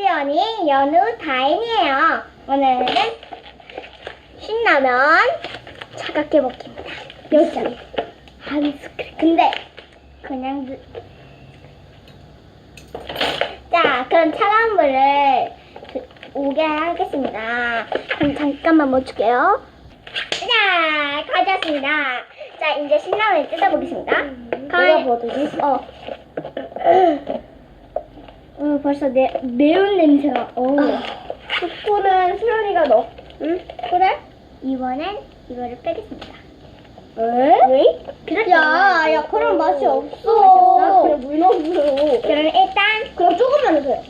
유치원이 연우 다인이에요. 오늘은 신라면 차갑게 먹기입니다. 몇 잔? 한 스크램. 근데 그냥 드- 자, 그럼 차가운 물을 드- 오게 하겠습니다. 그럼 잠깐만 멈출게요. 자, 가져왔습니다. 자, 이제 신라면을 뜯어보겠습니다. 내가 버들이? 어. 어, 벌써 내, 매운 냄새가. 어. 스푼은 수연이가 넣어. 응? 그래? 이번엔 이거를 빼겠습니다. 왜? 그렇죠. 야, 야, 그럼 맛이 없어. 맛이 없어? 그래, 물 넣어주세요. 그럼 일단 그럼 조금만 넣으세요.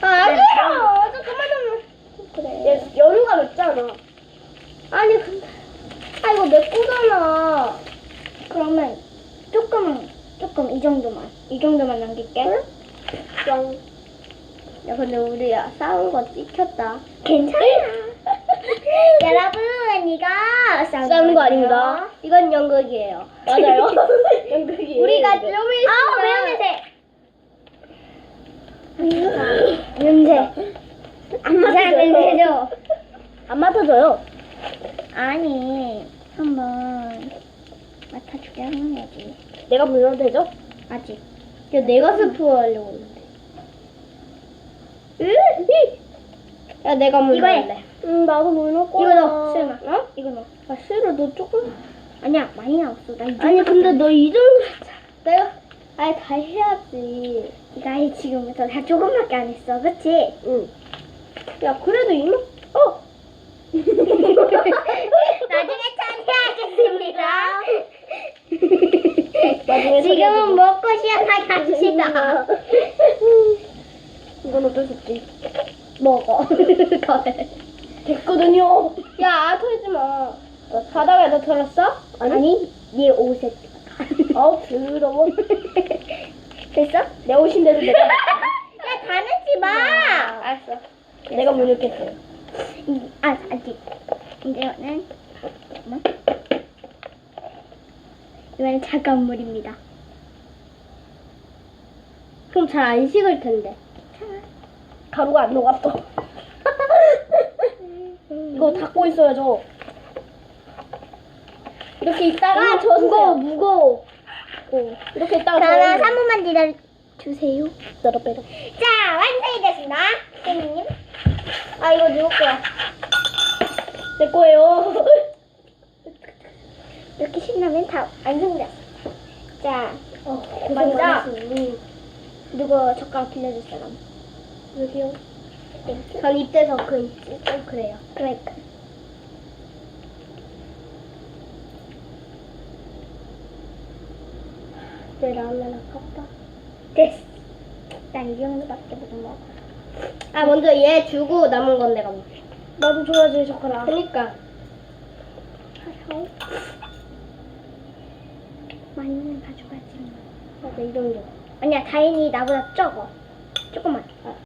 아, 아니야! 조금만 넣으면. 그래. 얘, 연우가 넣었잖아. 아니 근데 아 이거 내 거잖아. 그러면 조금 조금 이 정도만 이 정도만 남길게. 짱. 야 근데 우리 야 싸운 거 찍혔다. 괜찮아. 여러분 이거 싸운, 거. 아닙니다. 이건 연극이에요. 맞아요. 연극이에요. 우리가 좀 있으면 아 매운 냄새. 냄새. 안 이상한 냄새죠. 안 맡아줘요. 아니 한번 맡아주게 하면 해야지. 내가 불러도 되죠? 아직. 야, 내가 스프 하려고 했는데. 야, 내가 물 이거 해. 넣을래. 응, 나도 물 넣을 이거 넣어, 수연아. 어? 이거 넣어. 아, 싫어, 너 조금. 아니야 많이 나왔어. 나. 아니, 근데 너 이 정도. 내가. 아니, 다 해야지. 네가 해 지금부터 다 조금밖에 안 했어, 그치? 응. 야, 그래도 이만. 어! 나중에 참여하겠습니다. 나중에 지금은 먹고 시작하게 합시다. 이건 어쩔 수 없지. 먹어. 됐거든요. 야, 털지 마. 바닥에다 털었어? 아니, 얘 옷에. 아우, 더러워. 됐어? 내 옷인데도 내가. 야, 다 넣지 마. 알았어. 내가 물 넣겠어요. 이, 아, 아직. 이제는 잠깐만. 이번엔 차가운 물입니다. 그럼 잘 안 식을 텐데. 가루가 안 녹았어. 이거 닫고 있어야죠. 이렇게 있다가 아, 저 무거워, 무거워. 어, 이렇게 있다가 그러면 저으세요. 3분만 기다려 주세요. 빼러 빼러. 자, 완성이 됐습니다. 선생님. 아, 이거 누구 거야? 내 거예요. 이렇게 신라면 다 완성됐어. 자, 어, 먼저 음, 누구 젓가락 빌려줄 사람? 여기요. 전 이때서 그 있지. 좀 그래요. 그러니까. 내 라면 아깝다. 됐어. 난이 정도밖에 못 먹어. 아 먼저 얘 주고 남은 건 내가 먹게. 나도 줘야지, 젓가락. 그러니까 많이는 가져가지. 맞아 이 정도. 아니야, 다행히 나보다 적어. 조금만.